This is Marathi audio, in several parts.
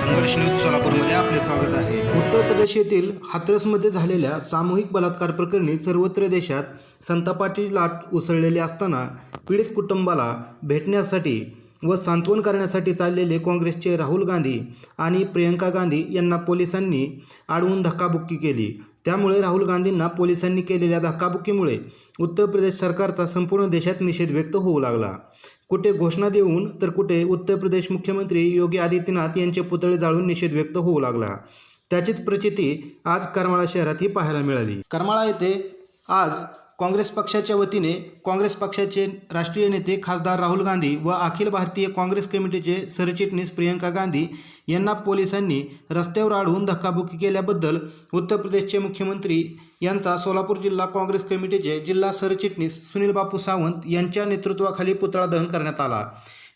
संघर्ष न्यूज सोलापूरमध्ये आपले स्वागत आहे. उत्तर प्रदेश येथील हाथरसमध्ये झालेल्या सामूहिक बलात्कार प्रकरणी सर्वत्र देशात संतापाची लाट उसळलेली असताना पीडित कुटुंबाला भेटण्यासाठी व सांत्वन करण्यासाठी चाललेले काँग्रेसचे राहुल गांधी आणि प्रियंका गांधी यांना पोलिसांनी अडवून धक्काबुक्की केली. त्यामुळे राहुल गांधींना पोलिसांनी केलेल्या धक्काबुक्कीमुळे उत्तर प्रदेश सरकारचा संपूर्ण देशात निषेध व्यक्त होऊ लागला. कुठे घोषणा देऊन तर कुठे उत्तर प्रदेश मुख्यमंत्री योगी आदित्यनाथ यांचे पुतळे जाळून निषेध व्यक्त होऊ लागला. त्याचीच प्रचिती आज करमाळा शहरातही पाहायला मिळाली. करमाळा येथे आज काँग्रेस पक्षाच्या वतीने काँग्रेस पक्षाचे राष्ट्रीय नेते खासदार राहुल गांधी व अखिल भारतीय काँग्रेस कमिटीचे सरचिटणीस प्रियंका गांधी यांना पोलिसांनी रस्त्यावर अडवून धक्काबुक्की केल्याबद्दल उत्तर प्रदेशचे मुख्यमंत्री यांचा सोलापूर जिल्हा काँग्रेस कमिटीचे जिल्हा सरचिटणीस सुनील बापू सावंत यांच्या नेतृत्वाखाली पुतळा दहन करण्यात आला.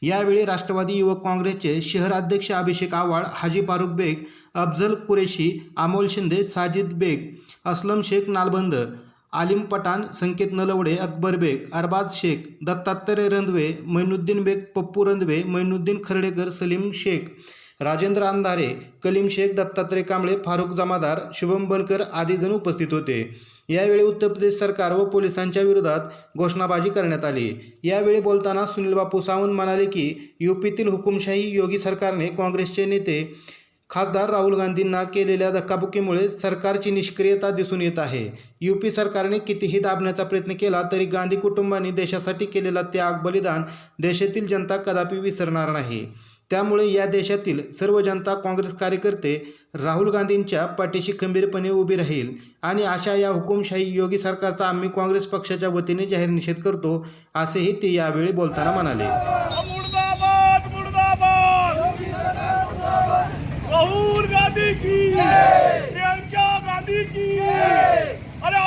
यावेळी राष्ट्रवादी युवक काँग्रेसचे शहर अध्यक्ष अभिषेक आव्हाड हाजी फारुख बेग अफजल कुरेशी अमोल शिंदे साजिद बेग असलम शेख नालबंद आलिम पठाण संकेत नलवडे अकबर बेग अरबाज शेख दत्तात्रय रंधवे मैनुद्दीन बेग पप्पू रंधवे मैनुद्दीन खर्डेकर सलीम शेख राजेंद्र अंधारे कलीम शेख दत्तात्रय कांबळे फारुख जमादार शुभम बनकर आदी जण उपस्थित होते. यावेळी उत्तर प्रदेश सरकार व पोलिसांच्या विरोधात घोषणाबाजी करण्यात आली. यावेळी बोलताना सुनील बापू सावंत म्हणाले की युपीतील हुकुमशाही योगी सरकारने काँग्रेसचे नेते खासदार राहुल गांधींना केलेल्या धक्काबुक्कीमुळे सरकारची निष्क्रियता दिसून येत आहे. यूपी सरकारने कितीही दाबण्याचा प्रयत्न केला तरी गांधी कुटुंबांनी देशासाठी केलेला त्याग बलिदान देशातील जनता कदापि विसरणार नाही. त्यामुळे या देशातील सर्व जनता काँग्रेस कार्यकर्ते राहुल गांधींच्या पाठीशी खंबीरपणे उभी राहील आणि अशा या हुकुमशाही योगी सरकारचा आम्ही काँग्रेस पक्षाच्या वतीने जाहीर निषेध करतो असेही ते यावेळी बोलताना म्हणाले. राहुल गांधी की अरे